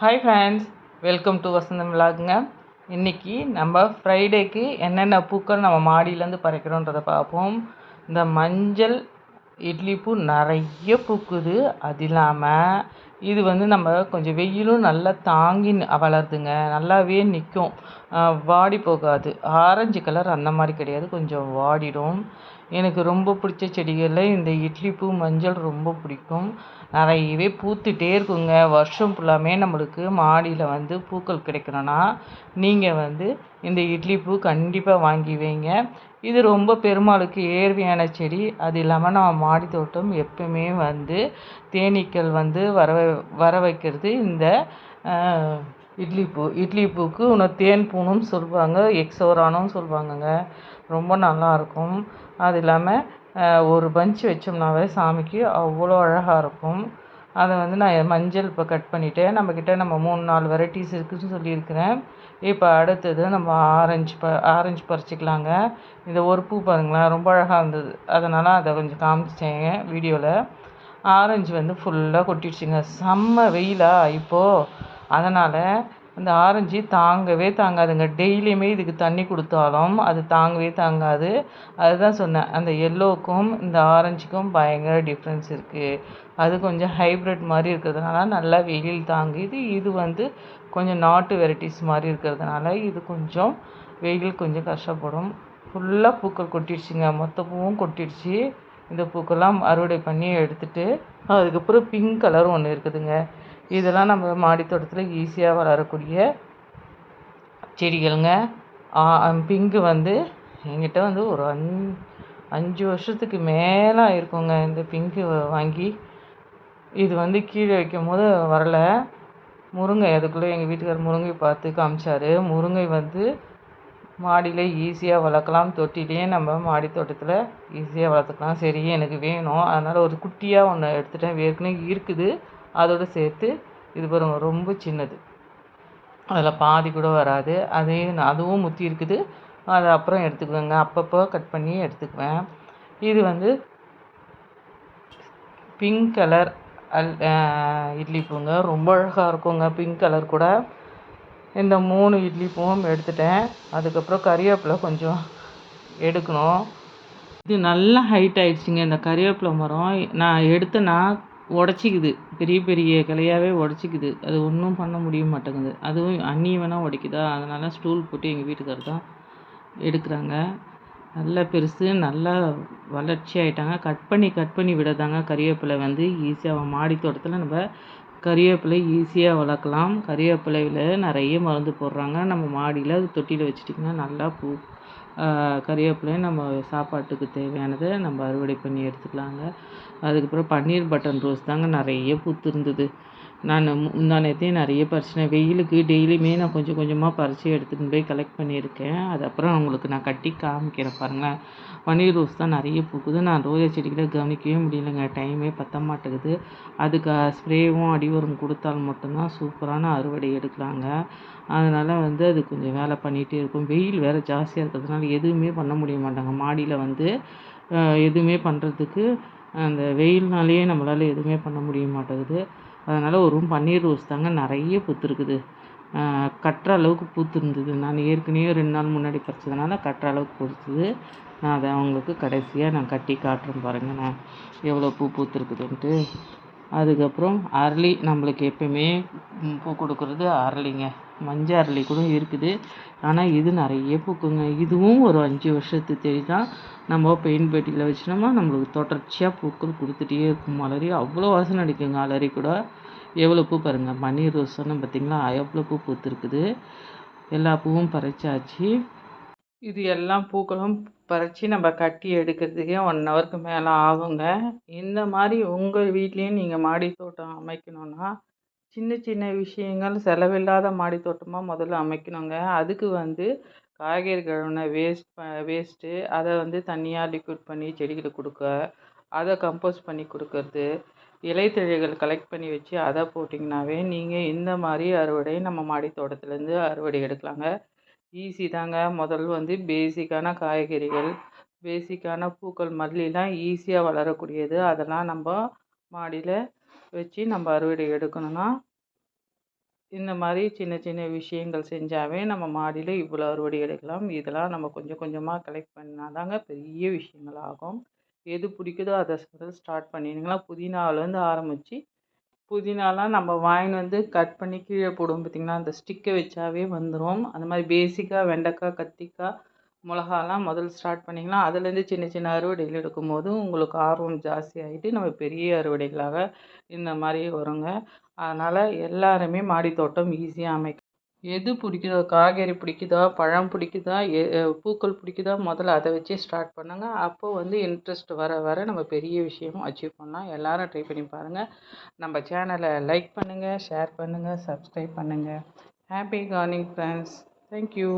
Hi friends welcome to Vasantham விலாகுங்க இன்றைக்கி நம்ம ஃப்ரைடேக்கு என்னென்ன பூக்கள் நம்ம மாடியிலேருந்து பறிக்கிறோன்றதை பார்ப்போம். இந்த மஞ்சள் இட்லி பூ நிறைய பூக்குது. அது இல்லாமல் இது வந்து நம்ம கொஞ்சம் வெயிலும் நல்லா தாங்கி வளருதுங்க. நல்லாவே நிற்கும். வாடி போகாது. ஆரஞ்சு கலர் அந்த மாதிரி கிடையாது. கொஞ்சம் வாடிடும். எனக்கு ரொம்ப பிடிச்ச செடிகளில் இந்த இட்லி பூ மஞ்சள் ரொம்ப பிடிக்கும். நிறையவே பூத்துட்டே இருக்குங்க. வருஷம் ஃபுல்லாமே நம்மளுக்கு மாடியில் வந்து பூக்கள் கிடைக்கணும்னா நீங்கள் வந்து இந்த இட்லி பூ கண்டிப்பாக வாங்கி வைங்க. இது ரொம்ப பெருமாளுக்கு ஏர்வையான செடி. அது இல்லாமல் நம்ம மாடி தோட்டம் எப்பவுமே வந்து தேனீக்கள் வந்து வர வர வைக்கிறது. இந்த இட்லி பூ இட்லி பூக்கு இன்னும் தேன் பூணும்னு சொல்லுவாங்க எக்ஸோரானும் சொல்லுவாங்கங்க ரொம்ப நல்லாயிருக்கும். அது இல்லாமல் ஒரு பஞ்ச் வச்சோம்னாவே சாமிக்கு அவ்வளோ அழகாக இருக்கும். அதை வந்து நான் மஞ்சள் இப்போ கட் பண்ணிவிட்டேன் நம்மக்கிட்ட நம்ம மூணு நாலு வெரைட்டிஸ் இருக்குதுன்னு சொல்லியிருக்கிறேன். இப்போ அடுத்தது நம்ம ஆரஞ்சு ப ஆரஞ்சு பறிச்சிக்கலாங்க. இந்த ஒரு பூ பாருங்களேன் ரொம்ப அழகாக இருந்தது. அதனால் அதை கொஞ்சம் காமிச்சேங்க வீடியோவில் ஆரஞ்சு வந்து ஃபுல்லாக கொட்டிடுச்சுங்க. செம்ம வெயிலா இப்போது அதனால் இந்த ஆரஞ்சு தாங்கவே தாங்காதுங்க. டெய்லியுமே இதுக்கு தண்ணி கொடுத்தாலும் அது தாங்கவே தாங்காது. அதுதான் சொன்னேன். அந்த எல்லோவுக்கும் இந்த ஆரஞ்சுக்கும் பயங்கர டிஃப்ரென்ஸ் இருக்குது அது கொஞ்சம் ஹைப்ரிட் மாதிரி இருக்கிறதுனால நல்லா வெயில் தாங்குது. இது வந்து கொஞ்சம் நாட்டு வெரைட்டிஸ் மாதிரி இருக்கிறதுனால இது கொஞ்சம் வெயில் கொஞ்சம் கஷ்டப்படும். ஃபுல்லாக பூக்கள் கொட்டிடுச்சுங்க. மொத்த பூவும் கொட்டிடுச்சு. இந்த பூக்கெல்லாம் அறுவடை பண்ணி எடுத்துகிட்டு அதுக்கப்புறம் பிங்க் கலர் ஒன்று இருக்குதுங்க. இதெல்லாம் நம்ம மாடி தோட்டத்தில் ஈஸியாக வளரக்கூடிய செடிகளுங்க. பிங்கு வந்து என்கிட்ட வந்து ஒரு அஞ் அஞ்சு வருஷத்துக்கு மேலே இருக்குங்க இந்த பிங்கு வாங்கி. இது வந்து கீழே வைக்கும் போது வரல. முருங்கை அதுக்குள்ளே எங்கள் வீட்டுக்கார் முருங்கை பார்த்து காமிச்சார். முருங்கை வந்து மாடியில் ஈஸியாக வளர்க்கலாம் தொட்டிலேயே நம்ம மாடி தோட்டத்தில் ஈஸியாக வளர்த்துக்கலாம். சரி எனக்கு வேணும். அதனால் ஒரு குட்டியாக ஒன்று எடுத்துட்டேன். ஏற்கனவே இருக்குது. அதோடு சேர்த்து இது பாருங்க ரொம்ப சின்னது. அதில் பாதி கூட வராது. அதையும் அதுவும் முற்றி இருக்குது. அதை அப்புறம் எடுத்துக்குவேங்க அப்பப்போ கட் பண்ணி எடுத்துக்குவேன். இது வந்து பிங்க் கலர் அல் இட்லி பூங்க. ரொம்ப அழகாக இருக்குங்க. பிங்க் கலர் கூட. இந்த மூணு இட்லி பூவும் எடுத்துட்டேன். அதுக்கப்புறம் கறிவேப்பிலை கொஞ்சம் எடுக்கணும். இது நல்லா ஹைட் ஆயிடுச்சுங்க. இந்த கறிவேப்பிலை மரம். நான் எடுத்தேன்னா உடச்சிக்குது. பெரிய பெரிய கிளையாவே உடச்சிக்குது. அது ஒன்றும் பண்ண முடிய மாட்டேங்குது. அதுவும் அந்நியவனாக உடைக்குதா? அதனால் ஸ்டூல் போட்டு எங்கள் வீட்டுக்காரர் தான் எடுக்கிறாங்க. நல்லா பெருசு நல்லா வளர்ச்சி ஆகிட்டாங்க கட் பண்ணி கட் பண்ணி விடதாங்க கறிவேப்பிலை வந்து. ஈஸியாக மாடி தோட்டத்தில் நம்ம கறிவேப்பிலை ஈஸியாக வளர்க்கலாம். கறிவேப்பிலையில் நிறைய மருந்து போடுறாங்க. நம்ம மாடியில் அது தொட்டியில் வச்சுட்டிங்கன்னா நல்லா பூ கறிவேப்பிலையும் நம்ம சாப்பாட்டுக்கு தேவையானதை நம்ம அறுவடை பண்ணி எடுத்துக்கலாங்க. அதுக்கப்புறம் பன்னீர் பட்டன் ரோஸ் தாங்க நிறைய பூத்து இருந்தது நான் முந்தா நேரத்தையும் நிறைய பறிச்சினேன் வெயிலுக்கு டெய்லியுமே நான் கொஞ்சம் கொஞ்சமாக பறித்து எடுத்துகிட்டு போய் கலெக்ட் பண்ணியிருக்கேன். அது அப்புறம் உங்களுக்கு நான் கட்டி காமிக்கிறேன் பாருங்களேன். பன்னீர் ரோஸ் தான் நிறைய பூக்குது. நான் ரோஜா செடிகளை கவனிக்கவே முடியலைங்க. டைமே பற்ற மாட்டேங்குது. அதுக்கு ஸ்ப்ரேவும் அடிவரும் கொடுத்தால் மட்டும்தான் சூப்பரான அறுவடை எடுக்கலாங்க. அதனால் வந்து அது கொஞ்சம் வேலை பண்ணிகிட்டே இருக்கும். வெயில் வேறு ஜாஸ்தியாக இருக்கிறதுனால எதுவுமே பண்ண முடிய மாட்டாங்க. மாடியில் வந்து எதுவுமே பண்ணுறதுக்கு அந்த வெயில்னாலேயே நம்மளால் எதுவுமே பண்ண முடிய மாட்டேங்குது. அதனால் ஒரு ரூம் பன்னீர் ரோஸ் தாங்க நிறைய பூத்துருக்குது கட்டுற அளவுக்கு பூத்துருந்தது நான் ஏற்கனவே ரெண்டு நாள் முன்னாடி பறிச்சதுனால கட்டுற அளவுக்கு பூத்துது. நான் அதை அவங்களுக்கு கடைசியாக நான் கட்டி காட்டுறேன் பாருங்கள் நான் எவ்வளோ பூ பூத்துருக்குதுன்ட்டு. அதுக்கப்புறம் அரளி நம்மளுக்கு எப்பயுமே பூ கொடுக்குறது அரளிங்க. மஞ்சள் அரளி கூட இருக்குது. ஆனால் இது நிறைய பூக்குங்க. இதுவும் ஒரு அஞ்சு வருஷத்து செடி தான் நம்ம பெயிண்ட் பெட்டியில் வச்சோம்னா நம்மளுக்கு தொடர்ச்சியாக பூக்கள் கொடுத்துட்டே இருக்கும். மலரி அவ்வளோ வாசனை அடிக்குங்க. அலறி கூட எவ்வளோ பூ பாருங்கள் பன்னீர் ரோஸ்ன்னு பார்த்தீங்களா பார்த்திங்களா எவ்வளோ பூ பூத்துருக்குது. எல்லா பூவும் பறிச்சாச்சு. இது எல்லாம் பூக்களும் பறித்து நம்ம கட்டி எடுக்கிறதுக்கே ஒன் ஹவருக்கு மேலே ஆகுங்க. இந்த மாதிரி உங்கள் வீட்லேயும் நீங்கள் மாடி தோட்டம் அமைக்கணுன்னா சின்ன சின்ன விஷயங்கள் செலவில்லாத மாடி தோட்டமாக முதல்ல அமைக்கணுங்க. அதுக்கு வந்து காய்கறி கழுவின வேஸ்ட் ப வேஸ்ட்டு அதை வந்து தனியாக லிக்விட் பண்ணி செடிகளுக்கு கொடுக்க அதை கம்போஸ் பண்ணி கொடுக்கறது இலைத்தழைகள் கலெக்ட் பண்ணி வச்சு அதை போட்டிங்கனாவே நீங்கள் இந்த மாதிரி அறுவடை நம்ம மாடி தோட்டத்துலேருந்து அறுவடை எடுக்கலாங்க. ஈஸி தாங்க. முதல் வந்து பேசிக்கான காய்கறிகள் பேசிக்கான பூக்கள் மல்லிலாம் ஈஸியாக வளரக்கூடியது. அதெல்லாம் நம்ம மாடியில் வச்சு நம்ம அறுவடை எடுக்கணும்னா இந்த மாதிரி சின்ன சின்ன விஷயங்கள் செஞ்சாவே நம்ம மாடியில் இவ்வளோ அறுவடை எடுக்கலாம். இதெல்லாம் நம்ம கொஞ்சம் கொஞ்சமாக கலெக்ட் பண்ணால் தாங்க பெரிய விஷயங்கள் ஆகும். எது பிடிக்குதோ அதை ஸ்டார்ட் பண்ணிடுங்களா புதினாவிலேருந்து ஆரம்பித்து புதினாலாம் நம்ம வாங்கின்னு வந்து கட் பண்ணி கீழே போடுவோம் பார்த்திங்கன்னா அந்த ஸ்டிக்கை வச்சாவே வந்துடும் அந்த மாதிரி பேசிக்காக வெண்டைக்காய் கத்திரிக்காய் மிளகாலாம் முதல் ஸ்டார்ட் பண்ணிங்கன்னா அதுலேருந்து சின்ன சின்ன அறுவடைகள் எடுக்கும்போது உங்களுக்கு ஆர்வம் ஜாஸ்தி ஆகிட்டு நம்ம பெரிய அறுவடைகளாக இந்த மாதிரி வருங்க. அதனால் எல்லாருமே மாடித்தோட்டம் ஈஸியாக அமைக்க எது பிடிக்குதோ காய்கறி பிடிக்குதா பழம் பிடிக்குதா எ பூக்கள் பிடிக்குதா முதல்ல அதை வச்சே ஸ்டார்ட் பண்ணுங்க. அப்போ வந்து இன்ட்ரெஸ்ட் வர வர நம்ம பெரிய விஷயமும் அச்சீவ் பண்ணலாம். எல்லாரும் ட்ரை பண்ணி பாருங்கள் நம்ம சேனலை லைக் பண்ணுங்கள் ஷேர் பண்ணுங்கள் சப்ஸ்கிரைப் பண்ணுங்கள் ஹாப்பி கார்னிங் ஃப்ரெண்ட்ஸ் தேங்க்யூ